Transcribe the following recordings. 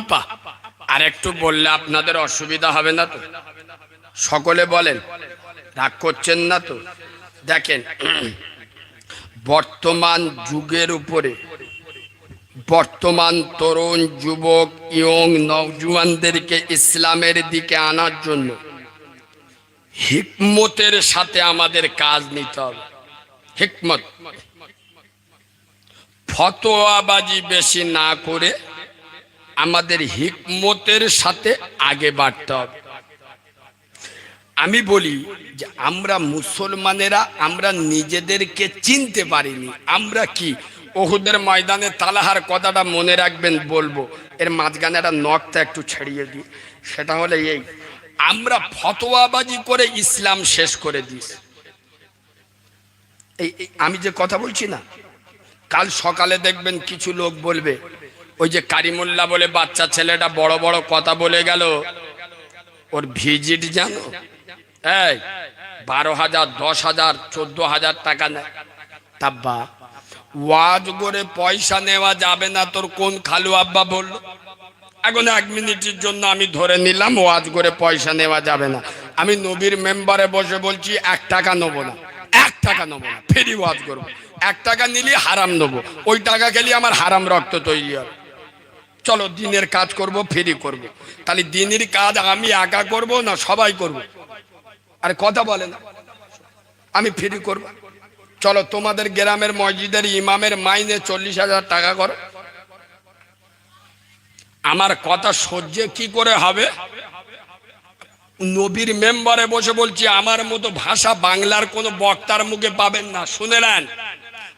আপা, আর একটু বললে আপনাদের অসুবিধা হবে না তো? সকলে বলেন, রাগ করছেন না তো? দেখেন, বর্তমান যুগের উপরে, বর্তমান তরুণ যুবক, ইয়ং, নওজুয়ানদেরকে ইসলামের দিকে আনার জন্য হিকমতের সাথে আমাদের কাজ নিতে হবে। হিকমত। ফতোয়াবাজি বেশি না করে আমাদের হিকমতের সাথে আগে বাড়তে হবে। আমি বলি যে আমরা মুসলমানেরা, আমরা নিজেদেরকে চিনতে পারিনি। আমরা কি? ওহুদের ময়দানে তালাহার কথাটা মনে রাখবেন, বলব। এর মাঝখানে একটা নখটা একটু ছড়িয়ে দিই। সেটা হলে এই, আমরা ফতোয়াবাজি করে ইসলাম শেষ করে দিস এই এই, আমি যে কথা বলছি না, কাল সকালে দেখবেন কিছু লোক বলবে ওই যে কারিমুল্লা বলে বাচ্চা ছেলেটা বড় বড় কথা বলে গেল। ওর ভিজিট জানো এই, বারো হাজার, দশ হাজার, চোদ্দ হাজার টাকা নেয়। তাব্বা, ওয়াজ করে পয়সা নেওয়া যাবে না তোর কোন খালু আব্বা বলল। এখন এক মিনিটের জন্য আমি ধরে নিলাম, ওয়াজ করে পয়সা নেওয়া যাবে না। আমি নবীর মেম্বারে বসে বলছি, এক টাকা নেব না। এক টাকা নেব না, ফেরি ওয়াজ করব। এক টাকা নিলে হারাম নেব। ওই টাকা খেলে আমার হারাম রক্ত তৈরি হবে। চলো দিনের কাজ করব, ফেরি করব। তাহলে দিনের কাজ আমি একা করব না সবাই করব। আর কথা বলে না। আমি ফ্রি করব। চলো তোমাদের গ্রামের মসজিদের ইমামের মাইনে চল্লিশ হাজার টাকা করো। আমার কথা সহ্যে কি করে হবে? নবীর মেম্বারে বসে বলছি, আমার মতো ভাষা বাংলার কোনো বক্তার মুখে পাবেন না। শুনে নেন,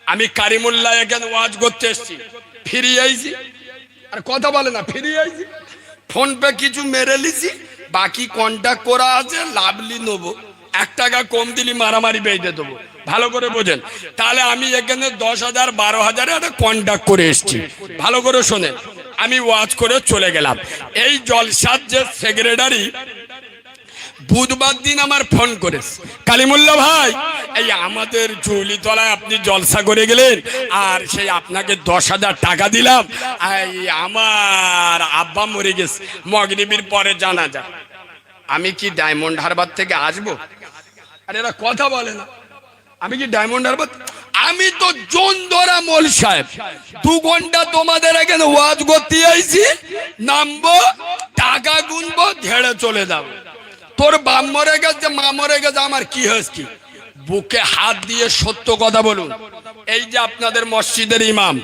আমি কারিমুল্লাহ এখানে ওয়াজ করতে এসছি। ফিরে আইছি। আর কথা বলে না ফিরে আইছি। ফোন পে কিছু মেরে লিছি, বাকি কন্ট্যাক্ট করা আছে লাভলি নেব। এক টাকা কম দিলি মারামারি বেঁধে দেবো। ভালো করে বোঝেন। তাহলে আমি এখানে দশ হাজার, বারো হাজারে একটা কন্ট্যাক্ট করে এসছি। ভালো করে শোনেন, আমি ওয়াজ করে চলে গেলাম। এই জলসার যে সেক্রেটারি বুধবার দিন আমার ফোন করে কালিমুল্লা ভাই এই আমাদের জুলিতলায় আপনি জলসা করে গেলেন, আর সেই আপনাকে দশ হাজার টাকা দিলাম। এই আমার আব্বা মরে গেছে। মগরিবির পরে জানা যায়। আমি কি ডায়মন্ড হারবার থেকে আসব? আর এরা কথা বলে না। আমি কি ডায়মন্ড হারবার? আমি তো জোন ধরা মোল সাহেব। দু ঘণ্টা তোমাদের এখানে ওয়াজ করতে আইছি, নামবো, টাকা গুনবো, ঝেড়ে চলে যাব। তোর বাপ মরে গেছে, মা মরে গেছে, আমার কি হয়েছে কি? বুকে হাত দিয়ে সত্য কথা বলুন। এই যে আপনাদের মসজিদের ইমাম,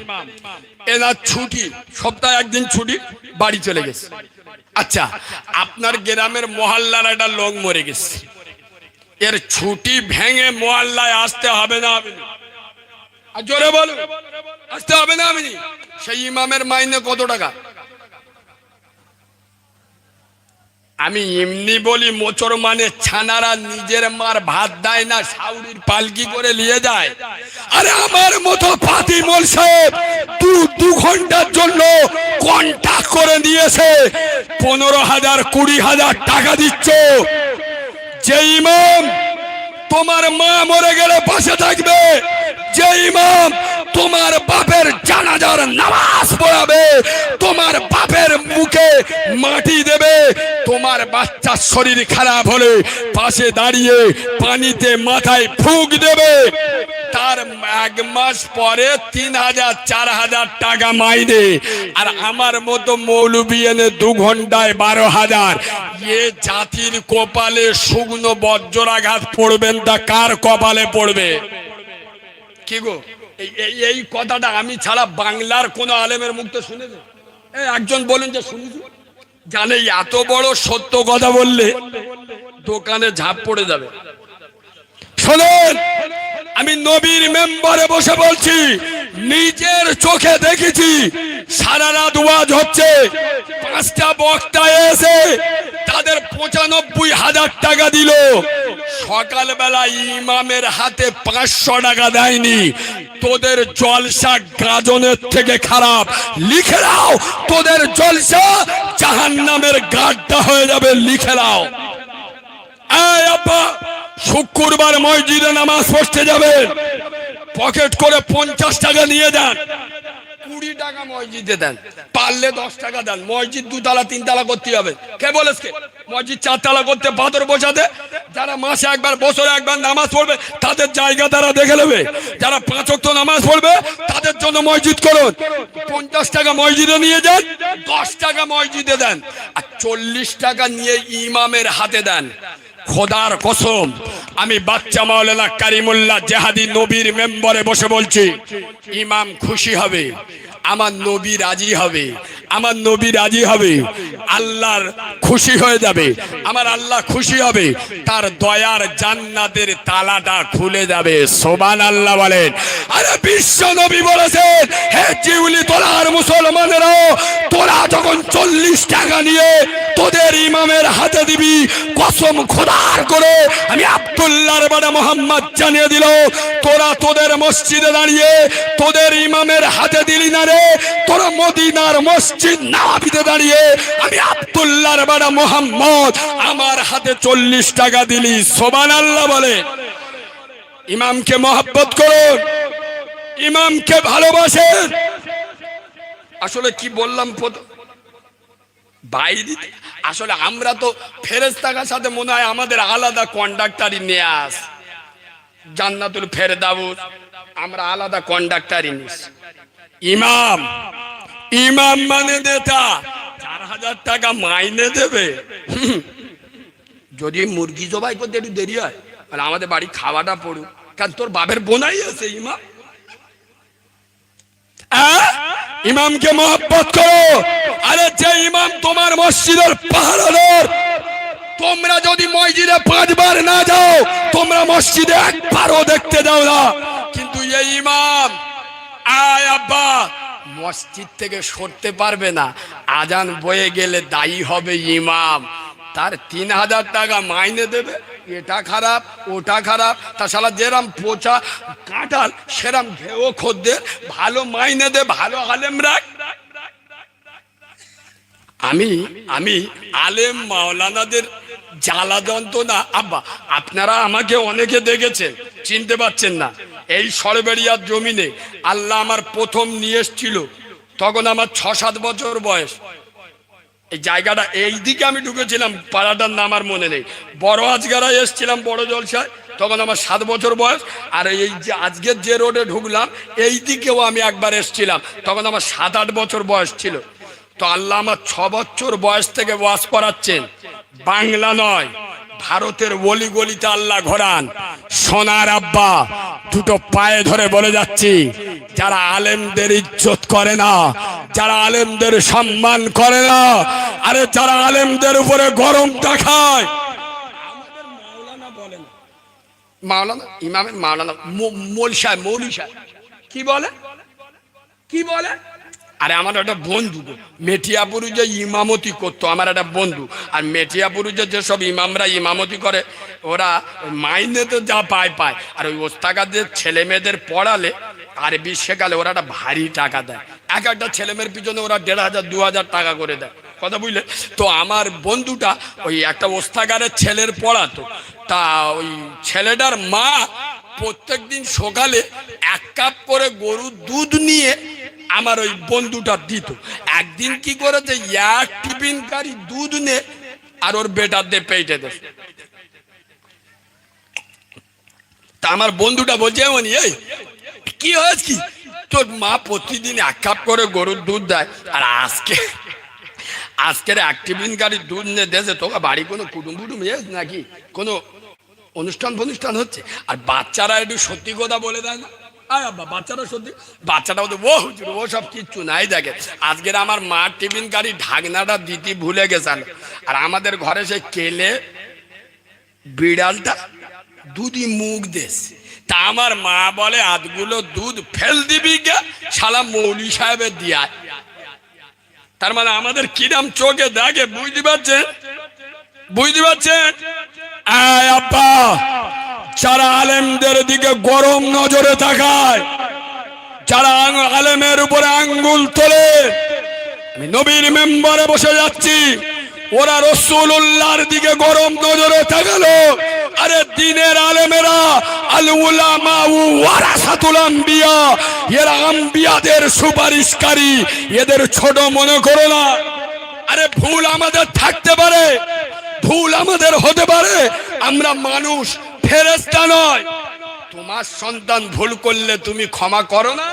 এনার ছুটি, সপ্তাহে একদিন ছুটি, বাড়ি চলে গেছে। আচ্ছা আপনার গ্রামের মহল্লার একটা লোক মরে গেছে। এর ছুটি ভেঙে মহল্লায় আসতে হবে না হবে জোরে বলো আসতে হবে না আমি। সেই ইমামের মাইনে কত টাকা? আমি এমনি বলি মোচর মানে ছানারা নিজের মার ভাত দেয় না সাউরির পালকি করে নিয়ে যায়। আরে আমার মতো পাতি মোল সাহেব দু দু ঘণ্টার জন্য কন্ট্যাক্ট করে দিয়েছে পনেরো হাজার, কুড়ি হাজার টাকা দিচ্ছ। যে ইমাম, তোমার মা মরে গেলে পাশে থাকবে। যে ইমাম তোমার বাপের জানাজার নামাজ পড়াবে, তোমার বাপের মুখে মাটি দেবে, তোমার বাচ্চার শরীর খারাপ হলে পাশে দাঁড়িয়ে পানিতে মাথায় ফুক দেবে। তার এক মাস পরে তিন হাজার, চার হাজার টাকা মাইনে আর আমার মতো মৌলবি এনে দু ঘন্টায় বারো হাজার। এ জাতির কপালে শুকনো বজ্রাঘাত পড়বেন তা কার কপালে পড়বে? কি গো? এই কথাটা আমি ছাড়া বাংলার কোন আলেমের মুখ তো শুনেছে একজন বলেন যে শুনেছি। জানে এত বড় সত্য কথা বললে দোকানে ঝাঁপ পড়ে যাবে। আমি নবীর মেম্বারে বসে বলছি, নিজের চোখে দেখেছি, সারা রাত ওয়াজ হচ্ছে। পাঁচটা বক্তা এসে তাদের পঁচানব্বই হাজার টাকা দিল। সকালবেলা ইমামের হাতে পাঁচশো টাকা দেয়নি। তোদের জলসা গাজনের থেকে খারাপ। লিখে দাও তোদের জলসা জাহান নামের গাড্ডা হয়ে যাবে, লিখে আব্বা, শুক্রবার মসজিদে নামাজ পড়তে যাবে পকেট করে পঞ্চাশ টাকা নিয়ে যান। কুড়ি টাকা মসজিদে দেন। পারলে দশ টাকা দেন। মসজিদ দুতলা, তিনতলা করতে হবে। কে বলেছ? কে মসজিদ চারতলা করতে পাথর বসাতে। যারা মাসে একবার, বছরে একবার নামাজ পড়বে, তাদের জায়গা তারা দেখে নেবে। যারা পাঁচ ওয়াক্ত নামাজ পড়বে, তাদের জন্য মসজিদ করুন। পঞ্চাশ টাকা মসজিদে নিয়ে যান, দশ টাকা মসজিদে দেন। আর চল্লিশ টাকা নিয়ে ইমামের হাতে দেন। খোদার কসম, আমি বাচ্চা মাওলানা কারিমুল্লাহ জেহাদি নবীর মেম্বরে বসে বলছি, ইমাম খুশি হবে, আমার নবী রাজি হবে, আমার নবী রাজি হবে আল্লাহর খুশি হয়ে যাবে। আমার আল্লাহ খুশি হবে। তার দয়ার জান্নাতের তালাটা খুলে যাবে। সোবান আল্লাহ বলেন। আরে বিশ্ব নবী বলেছেন, হে জিউলি তোলার মুসলমানেরাও, তোরা যখন চল্লিশ টাকা নিয়ে তোদের ইমামের হাতে দিবি, কসম খোদার করে আমি আব্দুল্লাহর বাড়া মোহাম্মদ জানিয়ে দিল, তোরা তোদের মসজিদে দাঁড়িয়ে তোদের ইমামের হাতে দিলি না রে, তোরা মদিনার মসজিদ নাবিতে দাঁড়িয়ে আমি আব্দুল্লাহর বাড়া মোহাম্মদ, আমার হাতে চল্লিশ টাকা দিলি। সোবান আল্লাহ বলে। ইমামকে মহাব্বত করুন। ইমামকে ভালোবাসেন। আসলে কি বললাম বাইরে আসলে আমরা তো ফেরেস্তাকার সাথে মনে হয় আমাদের আলাদা কন্ডাক্টারই নিয়ে আস জান্নাতুল ফেরদাউস। আমরা আলাদা কন্ডাক্টারই নিস ইমাম। ইমাম মানে নেতা। হাজার টাকা মাইনে দেবে। যদি মুরগি জবাই করতে একটু দেরি হয় তাহলে আমাদের বাড়ি খাওয়াটা পড়ুক। কারণ তোর বাপের বোনাই আছে ইমাম। ইমামকে মহব্বত করো। আরে যে ইমাম তোমার মসজিদের পাহাড়ের তোমরা যদি মসজিদে পাঁচবার না যাও তোমরা মসজিদে একবারও দেখতে যাও না। কিন্তু এই ইমাম আয় আব্বা মসজিদ থেকে সরতে পারবে না। আজান বয়ে গেলে দায়ী হবে ইমাম। তার তিন হাজার টাকা মাইনে দেবে। এটা খারাপ, ওটা খারাপ। তাছাড়া যেরাম পোচা কাঁঠাল, সেরাম ঘেও খদ্দের, ভালো মাইনে দে, ভালো আলেম রাখ। আমি আমি আলেম মাওলানাদের জ্বালা যন্ত্রণা আব্বা, আপনারা আমাকে অনেকে দেখেছেন, চিনতে পারছেন না। এই সরবেরিয়ার জমিনে আল্লাহ আমার প্রথম নিয়ে এসছিল। তখন আমার ছ সাত বছর বয়স। এই জায়গাটা এই দিকে আমি ঢুকেছিলাম, পাড়াটার নাম আর মনে নেই। বড় আজগারা এসছিলাম, বড় জলসায়। তখন আমার সাত বছর বয়স। আর এই যে আজকের যে রোডে ঢুকলাম, এই দিকেও আমি একবার এসছিলাম। তখন আমার সাত আট বছর বয়স ছিল। তো আল্লাহ আমার ছ বছর বয়স থেকে ওয়াজ করাচ্ছেন। বাংলা নয়। ভারতের অলি গলিতে আল্লাহ ঘোরান। সোনার আব্বা দুটো পায়ে ধরে বলে যাচ্ছি, যারা আলেমদের ইজ্জত করে না, যারা আলেমদের সম্মান করে না, আরে যারা আলেমদের উপরে গরম দেখায়। মাওলানা ইমামের মাওলানা মোল সাহেব, মৌলি সাহেব। কি বলে? কি বলে? আরে আমার একটা বন্ধু মেটিয়াপুরে যে ইমামতি করতো, আমার একটা বন্ধু। আর মেটিয়াপুরে যে যেসব ইমামরা ইমামতি করে, ওরা মাইনে তো যা পায় পায়। আর ওই ওস্তাগাদের ছেলে মেয়েদের পড়ালে আরবি শেখালে ওরা একটা ভারী টাকা দেয়। এক একটা ছেলে মেয়ের পিছনে ওরা দেড় হাজার, দু হাজার টাকা করে দেয়। কথা বুঝলে? তো আমার বন্ধুটা ওই একটা ওস্তাগারের ছেলের পড়াতো। তা ওই ছেলেটার মা প্রত্যেকদিন সকালে এক কাপ করে গরুর দুধ নিয়ে আমার ওই বন্ধুটা দিত। একদিন কি করেছে এক টিফিন কারি দুধ নে আর ওর বেটার দিয়ে পেটে দে। তা আমার বন্ধুটা বলছে, এমন, এই, কি হয়েছে কি? তোর মা প্রতিদিন এক কাপ করে গরুর দুধ দেয়, আর আজকে, আজকের এক টিফিন গাড়ি দুধ নিয়ে দেশে তোকে বাড়ি কোনো কুটুম কুটুম এস নাকি? কোনো অনুষ্ঠান ফনুষ্ঠান হচ্ছে? আর বাচ্চারা একটু সত্যি কথা বলে দেয় না? বাচ্চাটা ও ও সব কিচ্ছু নাই দেখে আজকের আমার মা টিফিন ঢাকনাটা দিতে ভুলে গেছেন। আর আমাদের ঘরে সে কেলে বিড়ালটা দুধই মুখ দেশ। তা আমার মা বলে আধগুলো দুধ ফেল দিবি গে, শালা মৌলি সাহেবের দিয়ায় তার মানে আমাদের কিরাম চোখে দেখে, বুঝতে পারছেন? বুঝতে পারছেন? আয় আব্বা। যারা আলেমদের দিকে গরম নজরে তাকায়, যারা আলেমের উপরে আঙ্গুল তোলে, আমি নবীর মেম্বারে বসে যাচ্ছি, ওরা রসুল্লাহর দিকে গরম নজরে তাকালো। আরে দিনের আলেমেরা এরা আম্বিয়াদের সুপারিশকারী, এদের ছোট মনে করো না। আরে ভুল আমাদের থাকতে পারে, ভুল আমাদের হতে পারে, আমরা মানুষ ফেরেস্তা নয়। তোমার সন্তান ভুল করলে তুমি ক্ষমা করো না।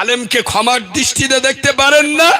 আলেমকে ক্ষমার দৃষ্টিতে দেখতে পারেন না।